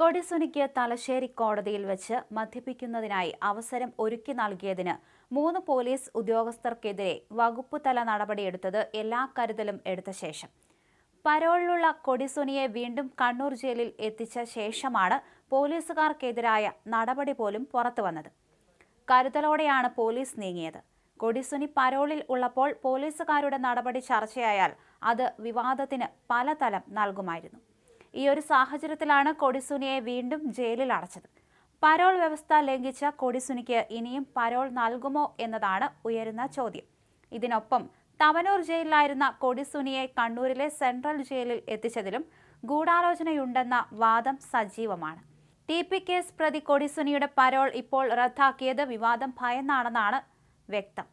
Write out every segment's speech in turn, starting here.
കൊടിസുനിക്ക് തലശ്ശേരി കോടതിയിൽ വെച്ച് മദ്യപിക്കുന്നതിനായി അവസരം ഒരുക്കി നൽകിയതിന് മൂന്ന് പോലീസ് ഉദ്യോഗസ്ഥർക്കെതിരെ വകുപ്പ് തല നടപടിയെടുത്തത് എല്ലാ കരുതലും എടുത്ത ശേഷം. പരോളിലുള്ള കൊടിസുനിയെ വീണ്ടും കണ്ണൂർ ജയിലിൽ എത്തിച്ച ശേഷമാണ് പോലീസുകാർക്കെതിരായ നടപടി പോലും പുറത്തു വന്നത്. കരുതലോടെയാണ് പോലീസ് നീങ്ങിയത്. കൊടിസുനി പരോളിൽ ഉള്ളപ്പോൾ പോലീസുകാരുടെ നടപടി ചർച്ചയായാൽ അത് വിവാദത്തിന് പലതലം നൽകുമായിരുന്നു. ഈ ഒരു സാഹചര്യത്തിലാണ് കൊടിസുനിയെ വീണ്ടും ജയിലിൽ അടച്ചത്. പരോൾ വ്യവസ്ഥ ലംഘിച്ച കൊടിസുനിക്ക് ഇനിയും പരോൾ നൽകുമോ എന്നതാണ് ഉയരുന്ന ചോദ്യം. ഇതിനൊപ്പം തവനൂർ ജയിലിലായിരുന്ന കൊടിസുനിയെ കണ്ണൂരിലെ സെൻട്രൽ ജയിലിൽ എത്തിച്ചതിലും ഗൂഢാലോചനയുണ്ടെന്ന വാദം സജീവമാണ്. ടി പി കേസ് പ്രതി കൊടിസുനിയുടെ പരോൾ ഇപ്പോൾ റദ്ദാക്കിയത് വിവാദം ഭയന്നാണെന്നാണ് വ്യക്തം.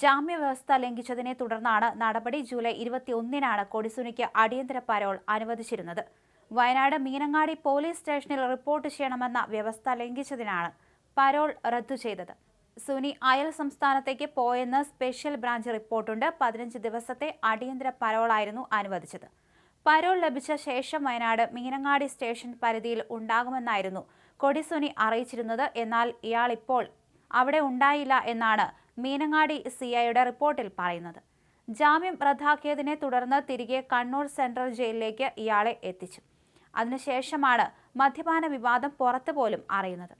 ജാമ്യവ്യവസ്ഥ ലംഘിച്ചതിനെ തുടർന്നാണ് നടപടി ജൂലൈ ഇരുപത്തിയൊന്നിനാണ് കൊടിസുനിക്ക് അടിയന്തര പരോൾ അനുവദിച്ചിരുന്നത്. വയനാട് മീനങ്ങാടി പോലീസ് സ്റ്റേഷനിൽ റിപ്പോർട്ട് ചെയ്യണമെന്ന വ്യവസ്ഥ ലംഘിച്ചതിനാണ് പരോൾ റദ്ദു ചെയ്തത്. സുനി അയൽ സംസ്ഥാനത്തേക്ക് പോയെന്ന് സ്പെഷ്യൽ ബ്രാഞ്ച് റിപ്പോർട്ടുണ്ട്. പതിനഞ്ച് ദിവസത്തെ അടിയന്തര പരോളായിരുന്നു അനുവദിച്ചത്. പരോൾ ലഭിച്ച ശേഷം വയനാട് മീനങ്ങാടി സ്റ്റേഷൻ പരിധിയിൽ ഉണ്ടാകുമെന്നായിരുന്നു കൊടിസുനി അറിയിച്ചിരുന്നത്. എന്നാൽ ഇയാൾ ഇപ്പോൾ അവിടെ ഉണ്ടായില്ല എന്നാണ് മീനങ്ങാടി സി ഐയുടെ റിപ്പോർട്ടിൽ പറയുന്നത്. ജാമ്യം റദ്ദാക്കിയതിനെ തുടർന്ന് തിരികെ കണ്ണൂർ സെൻട്രൽ ജയിലിലേക്ക് ഇയാളെ എത്തിച്ചു. അതിനുശേഷമാണ് മദ്യപാന വിവാദം പുറത്തു പോലും അറിയുന്നത്.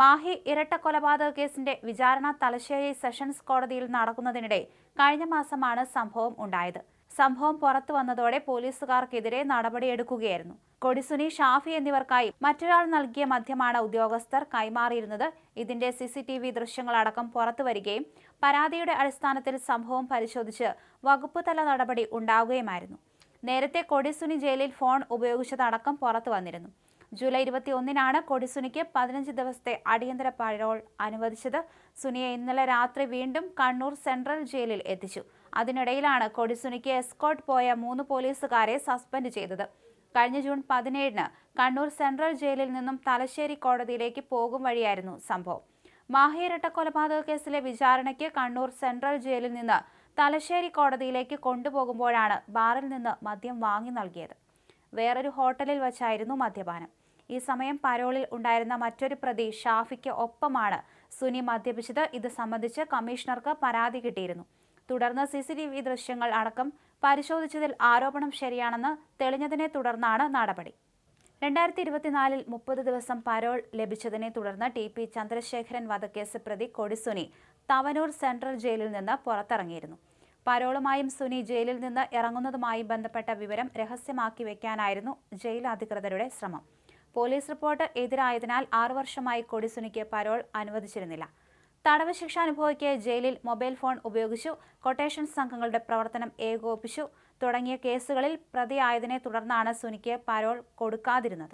മാഹി ഇരട്ട കൊലപാതക കേസിന്റെ വിചാരണ തലശ്ശേരി സെഷൻസ് കോടതിയിൽ നടക്കുന്നതിനിടെ കഴിഞ്ഞ മാസമാണ് സംഭവം ഉണ്ടായത്. സംഭവം പുറത്തു വന്നതോടെ പോലീസുകാർക്കെതിരെ നടപടിയെടുക്കുകയായിരുന്നു. കൊടിസുനി ഷാഫി എന്നിവർക്കായി മറ്റൊരാൾ നൽകിയ മദ്യമാണ് ഉദ്യോഗസ്ഥർ കൈമാറിയിരുന്നത്. ഇതിന്റെ സിസിടിവി ദൃശ്യങ്ങളടക്കം പുറത്തുവരികയും പരാതിയുടെ അടിസ്ഥാനത്തിൽ സംഭവം പരിശോധിച്ച് വകുപ്പ് തല നടപടി ഉണ്ടാവുകയുമായിരുന്നു. നേരത്തെ കൊടിസുനി ജയിലിൽ ഫോൺ ഉപയോഗിച്ചതടക്കം പുറത്തു വന്നിരുന്നു. ജൂലൈ ഇരുപത്തി ഒന്നിനാണ് കൊടിസുനിക്ക് പതിനഞ്ച് ദിവസത്തെ അടിയന്തര പരോൾ അനുവദിച്ചത്. സുനിയെ ഇന്നലെ രാത്രി വീണ്ടും കണ്ണൂർ സെൻട്രൽ ജയിലിൽ എത്തിച്ചു. അതിനിടയിലാണ് കൊടിസുനിക്ക് എസ്കോട്ട് പോയ മൂന്ന് പോലീസുകാരെ സസ്പെൻഡ് ചെയ്തത്. കഴിഞ്ഞ ജൂൺ പതിനേഴിന് കണ്ണൂർ സെൻട്രൽ ജയിലിൽ നിന്നും തലശ്ശേരി കോടതിയിലേക്ക് പോകും വഴിയായിരുന്നു സംഭവം. മാഹിരട്ട കൊലപാതക കേസിലെ വിചാരണയ്ക്ക് കണ്ണൂർ സെൻട്രൽ ജയിലിൽ നിന്ന് തലശ്ശേരി കോടതിയിലേക്ക് കൊണ്ടുപോകുമ്പോഴാണ് ബാറിൽ നിന്ന് മദ്യം വാങ്ങി നൽകിയത്. വേറൊരു ഹോട്ടലിൽ വച്ചായിരുന്നു മദ്യപാനം. ഈ സമയം പരോളിൽ ഉണ്ടായിരുന്ന മറ്റൊരു പ്രതി ഷാഫിക്ക് ഒപ്പമാണ് സുനി മദ്യപിച്ചത്. ഇത് സംബന്ധിച്ച് കമ്മീഷണർക്ക് പരാതി കിട്ടിയിരുന്നു. തുടർന്ന് സി സി ടി വി ദൃശ്യങ്ങൾ അടക്കം പരിശോധിച്ചതിൽ ആരോപണം ശരിയാണെന്ന് തെളിഞ്ഞതിനെ തുടർന്നാണ് നടപടി. രണ്ടായിരത്തി ഇരുപത്തിനാലിൽ മുപ്പത് ദിവസം പരോൾ ലഭിച്ചതിനെ തുടർന്ന് ടി പി ചന്ദ്രശേഖരൻ വധക്കേസ് പ്രതി കൊടിസുനി തവനൂർ സെൻട്രൽ ജയിലിൽ നിന്ന് പുറത്തിറങ്ങിയിരുന്നു. പരോളുമായും സുനി ജയിലിൽ നിന്ന് ഇറങ്ങുന്നതുമായി ബന്ധപ്പെട്ട വിവരം രഹസ്യമാക്കി വെക്കാനായിരുന്നു ജയിൽ അധികൃതരുടെ ശ്രമം. പോലീസ് റിപ്പോർട്ട് എതിരായതിനാൽ ആറു വർഷമായി കൊടിസുനിക്ക് പരോൾ അനുവദിച്ചിരുന്നില്ല. തടവ് ശിക്ഷ അനുഭവിക്കെ ജയിലിൽ മൊബൈൽ ഫോൺ ഉപയോഗിച്ചു കൊട്ടേഷൻ സംഘങ്ങളുടെ പ്രവർത്തനം ഏകോപിച്ചു തുടങ്ങിയ കേസുകളിൽ പ്രതിയായതിനെ തുടർന്നാണ് സുനിക്ക് പരോൾ കൊടുക്കാതിരുന്നത്.